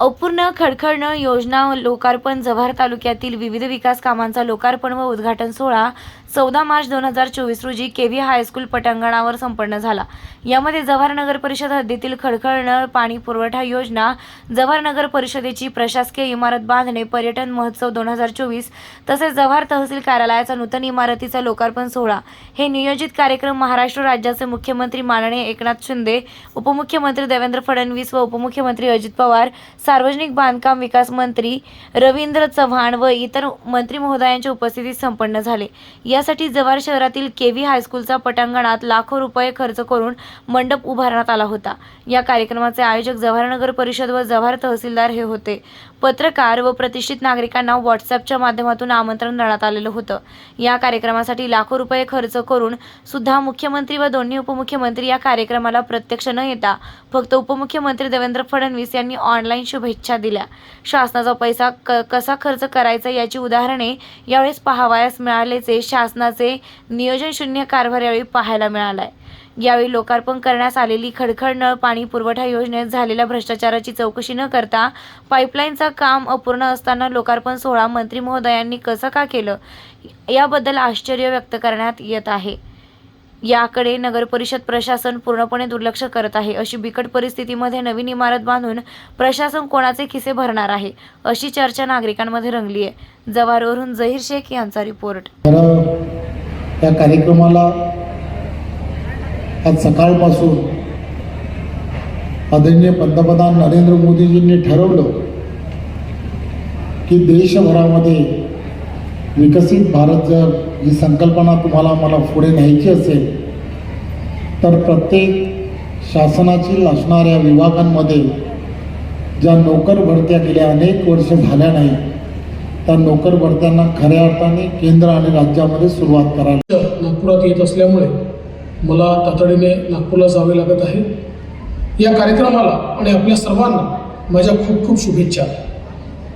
अपूर्ण खडखडणं योजना लोकार्पण जव्हार तालुक्यातील विविध विकास कामांचा लोकार्पण व उद्घाटन सोहळा चौदा मार्च दोन हजार चोवीस रोजी केव्ही हायस्कूल पटांगणावर संपन्न झाला. यामध्ये जव्हार नगर परिषद हद्दीतील खडखडणं पाणी पुरवठा योजना जव्हार नगर परिषदेची प्रशासकीय इमारत बांधणे पर्यटन महोत्सव दोन हजार चोवीस तसेच जव्हार तहसील कार्यालयाचा नूतन इमारतीचा लोकार्पण सोहळा. हे नियोजित कार्यक्रम महाराष्ट्र राज्याचे मुख्यमंत्री माननीय एकनाथ शिंदे उपमुख्यमंत्री देवेंद्र फडणवीस व उपमुख्यमंत्री अजित पवार सार्वजनिक बांधकाम विकास मंत्री रवींद्र चव्हाण व इतर मंत्री महोदयांच्या उपस्थितीत संपन्न झाले. यासाठी जव्हार शहरातील केव्ही हायस्कूलचा पटांगणात लाखो रुपये खर्च करून मंडप उभारण्यात आला होता. या कार्यक्रमाचे आयोजक जव्हार नगर परिषद व जव्हार तहसीलदार हे होते. पत्रकार व प्रतिष्ठित नागरिकांना व्हॉट्सअपच्या माध्यमातून आमंत्रण देण्यात आलेलं होतं. या कार्यक्रमासाठी लाखो रुपये खर्च करून सुद्धा मुख्यमंत्री व दोन्ही उपमुख्यमंत्री या कार्यक्रमाला प्रत्यक्ष न येता फक्त उपमुख्यमंत्री देवेंद्र फडणवीस यांनी ऑनलाईन शुभेच्छा दिल्या. शासनाचा पैसा क कसा खर्च करायचा याची उदाहरणे यावेळेस पाहावयास मिळाल्याचे शासनाचे नियोजन शून्य कारभार यावेळी पाहायला मिळालाय. यावेळी लोकार्पण करण्यास आलेली खडखड नळ पाणी पुरवठा योजनेत झालेल्या भ्रष्टाचाराची चौकशी न करता पाईपलाईनचा काम अपूर्ण असताना लोकार्पण सोहळा मंत्री महोदयांनी कसं का केलं? याबद्दल आश्चर्य व्यक्त करण्यात येत आहे. याकडे नगर परिषद प्रशासन पूर्णपणे दुर्लक्ष करत आहे. अशी बिकट परिस्थितीमध्ये नवीन इमारत बांधून प्रशासन कोणाचे खिसे भरणार आहे अशी चर्चा नागरिकांमध्ये रंगली आहे. जव्हारवरून जहीर शेख यांचा रिपोर्ट. या कार्यक्रमाला आज सकाळपासून आदरणीय पंतप्रधान नरेंद्र मोदीजींनी ठरवलं की देशभरामध्ये विकसित भारत जर ही संकल्पना तुम्हाला मला पुढे न्यायची असेल तर प्रत्येक शासनाची असणाऱ्या विभागांमध्ये ज्या नोकर भरत्या गेल्या अनेक वर्ष झाल्या नाही त्या नोकर भरत्यांना खऱ्या अर्थाने केंद्र आणि राज्यामध्ये सुरुवात करायला नागपुरात येत असल्यामुळे मला तातडीने नागपूरला जावे लागत आहे. या कार्यक्रमाला आणि आपल्या सर्वांना माझ्या खूप खूप शुभेच्छा.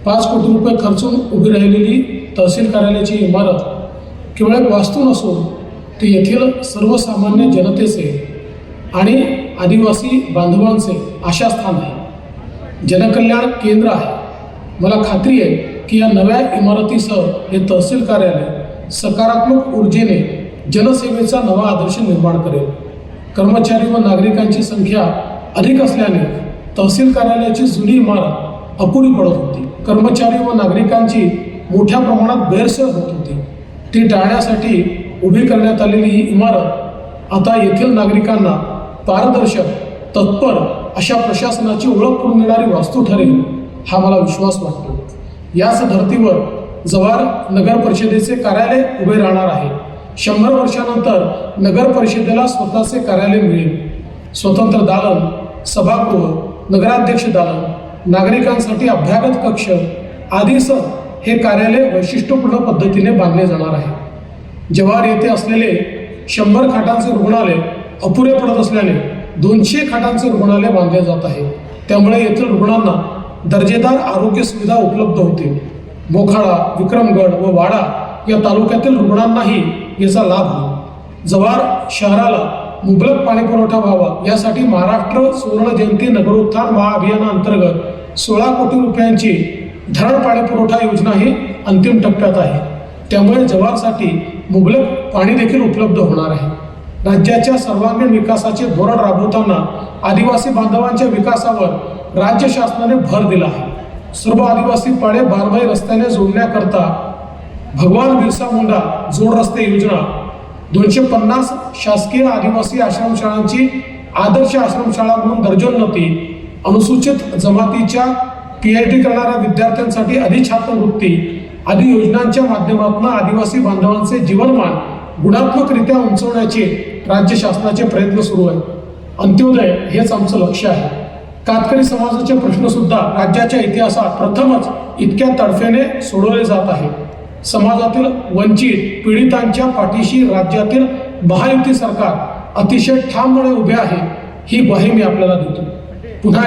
पाच कोटी रुपये खर्चून उभी राहिलेली तहसील कार्यालयाची इमारत केवळ एक वास्तू नसून ते येथील सर्वसामान्य जनतेचे आणि आदिवासी बांधवांचे आशास्थान आहे. जनकल्याण केंद्र आहे. मला खात्री आहे की या नव्या इमारतीसह हे तहसील कार्यालय सकारात्मक ऊर्जेने जनसेवेचा नवा आदर्श निर्माण करेल. कर्मचारी व नागरिकांची संख्या अधिक असल्याने तहसील कार्यालयाची जुनी इमारत अपुरी पडत होती. कर्मचारी व नागरिकांची मोठ्या प्रमाणात गैरसोय होत होती. ती टाळण्यासाठी उभी करण्यात आलेली ही इमारत आता येथील नागरिकांना पारदर्शक तत्पर अशा प्रशासनाची ओळख करून देणारी वास्तू ठरेल हा मला विश्वास वाटतो. याच धर्तीवर जव्हार नगर परिषदेचे कार्यालय उभे राहणार आहे. शंभर वर्षानंतर नगर परिषदेला स्वतःचे कार्यालय मिळेल. स्वतंत्र दालन सभागृह नगराध्यक्ष दालन नागरिकांसाठी अभ्यागत कक्ष आदीसह हे कार्यालय वैशिष्ट्यपूर्ण पद्धतीने बांधले जाणार आहे. जव्हार येथे असलेले शंभर खाटांचे रुग्णालय अपुरे पडत असल्याने दोनशे खाटांचे रुग्णालय बांधले जात आहे. त्यामुळे येथील रुग्णांना दर्जेदार आरोग्य सुविधा उपलब्ध होतील. मोखाडा विक्रमगड व वाडा या तालुक्यातील रुग्णांनाही याचा लाभ होईल. जव्हार शहराला मुबलक पाणी पुरवठा व्हावा यासाठी महाराष्ट्र सुवर्ण जयंती नगरोत्थान महाअभियानाअंतर्गत सोळा कोटी रुपयांची धरण पाणी पुरवठा योजना ही अंतिम टप्प्यात आहे. त्यामुळे जव्हारसाठी मुबलक पाणी देखील उपलब्ध होणार आहे. राज्याच्या सर्वांगीण विकासाचे धोरण राबवताना आदिवासी बांधवांच्या विकासावर राज्य शासनाने भर दिला आहे. सर्व आदिवासी पाडे बारमाही रस्त्याने जोडण्याकरता भगवान बिरसा मुंडा जोड रस्ते योजना. दोनशे पन्नास शासकीय आदिवासी आश्रमशाळांची आदर्श आश्रमशाळा म्हणून दर्जोन्नती अनुसूचित जमातीच्या पी एच डी करणाऱ्या विद्यार्थ्यांसाठी अधिछात्रवृत्ती आदी योजनांच्या माध्यमातून आदिवासी बांधवांचे जीवनमान गुणात्मकरित्या उंचवण्याचे राज्य शासनाचे प्रयत्न सुरू आहेत. अंत्योदय हेच आमचं लक्ष आहे. कातकरी समाजाचे प्रश्नसुद्धा राज्याच्या इतिहासात प्रथमच इतक्या तडफेने सोडवले जात आहे समाजातील वंचित पीडितांच्या पाठीशी राज्यातील महायुती सरकार अतिशय ठामपणे उभे आहे ही ग्वाही मी आपल्याला देतो. पुन्हा